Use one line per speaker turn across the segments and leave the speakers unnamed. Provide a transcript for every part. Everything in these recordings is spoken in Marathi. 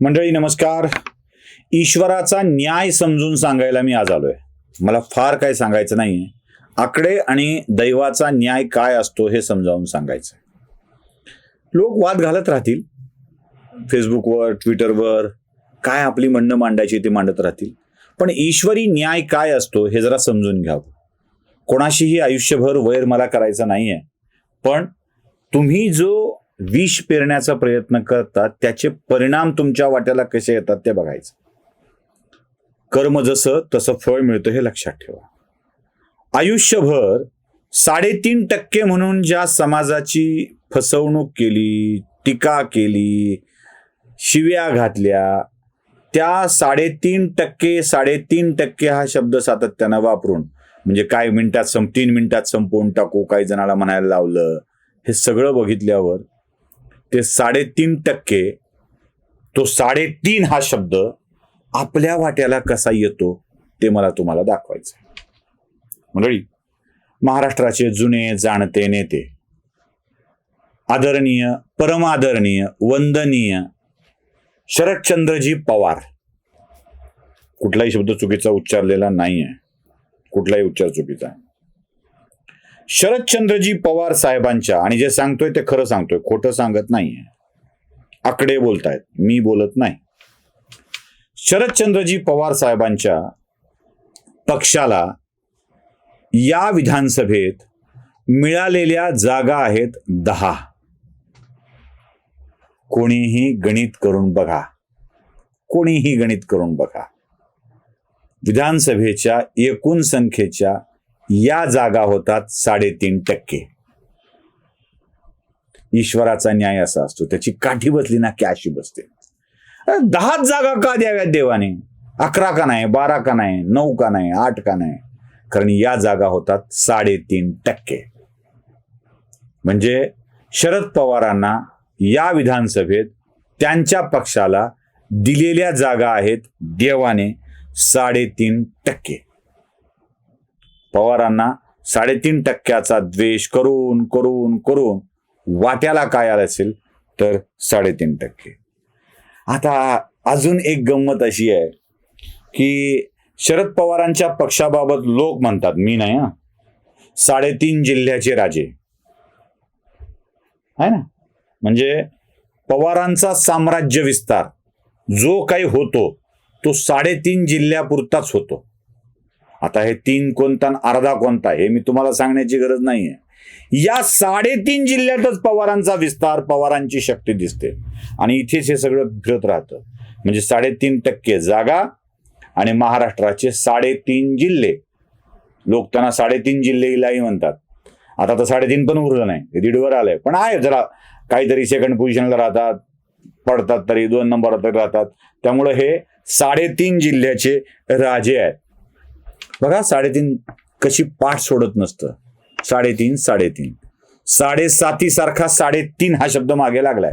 मंडळी नमस्कार. ईश्वराचा न्याय समजून सांगायला मी आज आलोय. मला फार काय सांगायचं नाहीये. आकडे आणि दैवाचा न्याय काय असतो हे समजावून सांगायचं लोक वाद घालत राहतील. फेसबुकवर ट्विटरवर काय आपली म्हणणं मांडायची ते मांडत राहतील. पण ईश्वरी न्याय काय असतो हे जरा समजून घ्यावं. कोणाशीही आयुष्यभर वैर मला करायचा नाहीये. पण तुम्ही जो विष पेरण्याचा प्रयत्न करतात त्याचे परिणाम तुमच्या वाट्याला कसे येतात ते बघायचं. कर्म जसं तसं फळ मिळतं हे लक्षात ठेवा. आयुष्यभर साडेतीन टक्के म्हणून ज्या समाजाची फसवणूक केली टीका केली शिव्या घातल्या त्या साडेतीन टक्के साडेतीन टक्के हा शब्द सातत्यानं वापरून म्हणजे काय मिनिटात सं तीन मिनिटात संपवून टाकू काही जणाला म्हणायला लावलं हे सगळं बघितल्यावर ते साडेतीन टक्के तो साडेतीन हा शब्द आपल्या वाट्याला कसा येतो ते मला तुम्हाला दाखवायचं मंडळी महाराष्ट्राचे जुने जाणते नेते आदरणीय परमादरणीय वंदनीय शरदचंद्रजी पवार कुठलाही शब्द चुकीचा उच्चारलेला नाही आहे कुठलाही उच्चार चुकीचा. आहे शरदचंद्रजी पवार साहेबांच्या आणि जे सांगतोय ते खरं सांगतोय खोटं सांगत नाहीये. आकडे बोलतायत मी बोलत नाही. शरदचंद्रजी पवार साहेबांच्या पक्षाला या विधानसभेत मिळालेल्या जागा आहेत दहा. कोणीही गणित करून बघा. कोणीही गणित करून बघा. विधानसभेच्या एकूण संख्येच्या या जागा होतात साडेतीन टक्के. ईश्वराचा न्याय असा असतो. त्याची काठी बसली ना की अशी बसते दहाच जागा का द्याव्यात देवाने? अकरा का नाही बारा का नाही नऊ का नाही आठ का नाही? कारण या जागा होतात साडेतीन टक्के. म्हणजे शरद पवारांना या विधानसभेत त्यांच्या पक्षाला दिलेल्या जागा आहेत देवाने साडेतीन टक्के. पवारांना साडेतीन टक्क्याचा द्वेष करून करून करून वाट्याला काय आलं असेल तर साडेतीन टक्के. आता अजून एक गंमत अशी आहे की शरद पवारांच्या पक्षाबाबत लोक म्हणतात मी नाही हा. साडेतीन जिल्ह्याचे राजे. आहे ना? म्हणजे पवारांचा साम्राज्य विस्तार जो काही होतो तो साडेतीन जिल्ह्यापुरताच होतो. आता हे तीन कोणता आणि अर्धा कोणता हे मी तुम्हाला सांगण्याची गरज नाहीये. या साडेतीन जिल्ह्यातच पवारांचा विस्तार पवारांची शक्ती दिसते. आणि इथेच हे सगळं फिरत राहतं. म्हणजे साडेतीन टक्के जागा आणि महाराष्ट्राचे साडेतीन जिल्हे. लोक त्यांना साडेतीन जिल्हे इलाही म्हणतात. आता तर साडेतीन पण उरलं नाही. हे दीडवर आलंय. पण आहे जरा काहीतरी सेकंड पोझिशनला राहतात. पडतात तरी दोन नंबर तरी राहतात. त्यामुळे हे साडेतीन जिल्ह्याचे राजे आहेत. बघा साडेतीन कशी पाठ सोडत नसतं. साडेतीन साडेतीन. साडेसाती सारखा साडेतीन हा शब्द मागे लागलाय.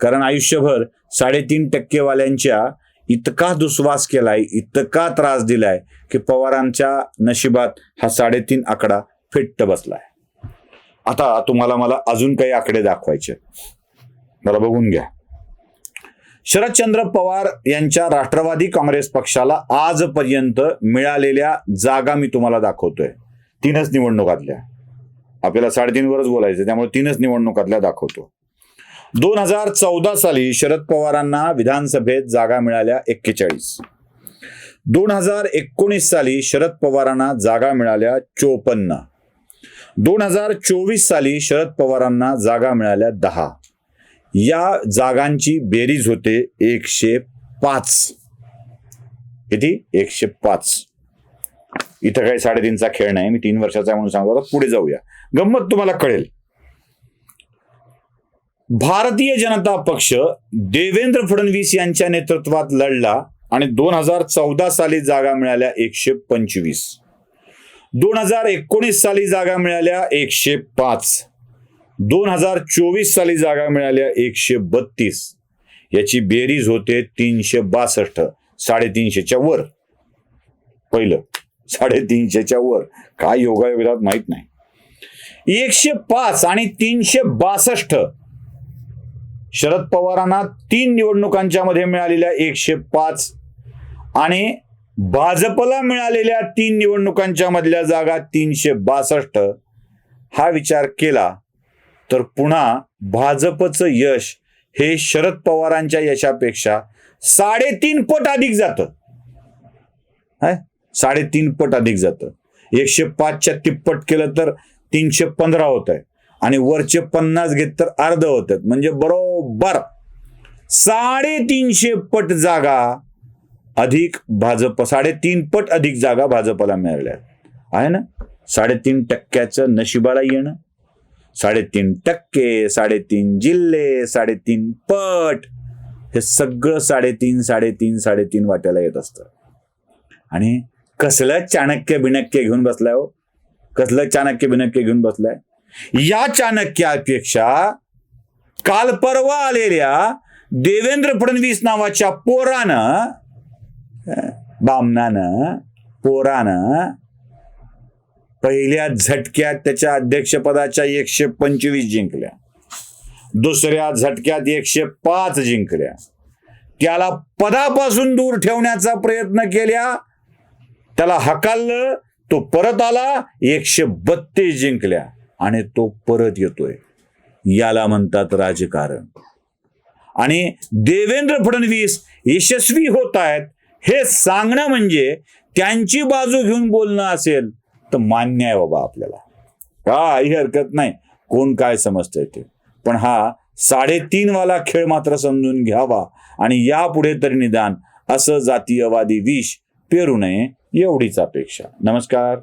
कारण आयुष्यभर साडेतीन टक्केवाल्यांच्या इतका दुस्वास केलाय इतका त्रास दिलाय की पवारांच्या नशिबात हा साडेतीन आकडा फिट्ट बसलाय. आता तुम्हाला मला अजून काही आकडे दाखवायचे मला बघून घ्या. शरदचंद्र पवार यांच्या राष्ट्रवादी काँग्रेस पक्षाला आजपर्यंत मिळालेल्या जागा मी तुम्हाला दाखवतोय. तीनच निवडणुकातल्या आपल्याला साडेतीनवरच बोलायचं त्यामुळे तीनच निवडणुकातल्या दाखवतो. दोन हजार चौदा साली शरद पवारांना विधानसभेत जागा मिळाल्या एक्केचाळीस. दोन हजार एकोणीस साली शरद पवारांना जागा मिळाल्या चोपन्न. दोन हजार चोवीस साली शरद पवारांना जागा मिळाल्या दहा. या जागांची बेरीज होते एकशे पाच. किती? एकशे पाच. इथं काही साडेतीनचा खेळ नाही. मी तीन वर्षाचा आहे म्हणून सांगतो आता पुढे जाऊया. गंमत तुम्हाला कळेल. भारतीय जनता पक्ष देवेंद्र फडणवीस यांच्या नेतृत्वात लढला आणि दोन हजार चौदा साली जागा मिळाल्या एकशे पंचवीस. दोन हजार एकोणीस साली जागा मिळाल्या एकशे पाच. दोन हजार चोवीस साली जागा मिळाल्या एकशे बत्तीस. याची बेरीज होते तीनशे बासष्ट साडेतीनशेच्या वर. पहिलं साडेतीनशेच्या वर. काय योगायोगात माहीत नाही. एकशे पाच आणि तीनशे बासष्ट. शरद पवारांना तीन निवडणुकांच्या मध्ये मिळालेल्या एकशे पाच आणि भाजपला मिळालेल्या तीन निवडणुकांच्या मधल्या जागा तीनशे बासष्ट. हा विचार केला तर पुन्हा भाजपचं यश हे शरद पवारांच्या यशापेक्षा साडेतीन पट अधिक जातं. हाय? साडेतीन पट अधिक जातं. एकशे पाचच्या तिप्पट केलं तर तीनशे पंधरा होत आहे आणि वरचे पन्नास घेत तर अर्ध होत आहेत म्हणजे बरोबर साडेतीनशे पट जागा अधिक भाजप साडेतीन पट अधिक जागा भाजपला मिळाल्या. आहे ना? साडेतीन टक्क्याचं नशिबाला येणं. साडेतीन टक्के साडेतीन जिल्हे साडेतीन पट. हे सगळं साडेतीन साडेतीन साडेतीन वाट्याला येत असतं. आणि कसलं चाणक्य बिणक्य घेऊन बसलाय हो? कसलं चाणक्य बिणक्य घेऊन बसलाय? या चाणक्यापेक्षा काल परवा आलेल्या देवेंद्र फडणवीस नावाच्या पोरानं बामनानं पोरानं पहिल्या झटक्यात त्याच्या अध्यक्षपदाच्या एकशे पंचवीस जिंकल्या. दुसऱ्या झटक्यात एकशे पाच जिंकल्या. त्याला पदापासून दूर ठेवण्याचा प्रयत्न केल्या. त्याला हकाललं तो परत आला एकशे बत्तीस जिंकल्या आणि तो परत येतोय. याला म्हणतात राजकारण. आणि देवेंद्र फडणवीस यशस्वी होत आहेत. हे सांगणं म्हणजे त्यांची बाजू घेऊन बोलणं असेल तर मान्य आहे बाबा आपल्याला. काही हरकत नाही. कोण काय समजतंय ते. पण हा साडेतीन वाला खेळ मात्र समजून घ्यावा आणि यापुढे तरी निदान असं जातीयवादी विष पेरू नये एवढीच अपेक्षा. नमस्कार.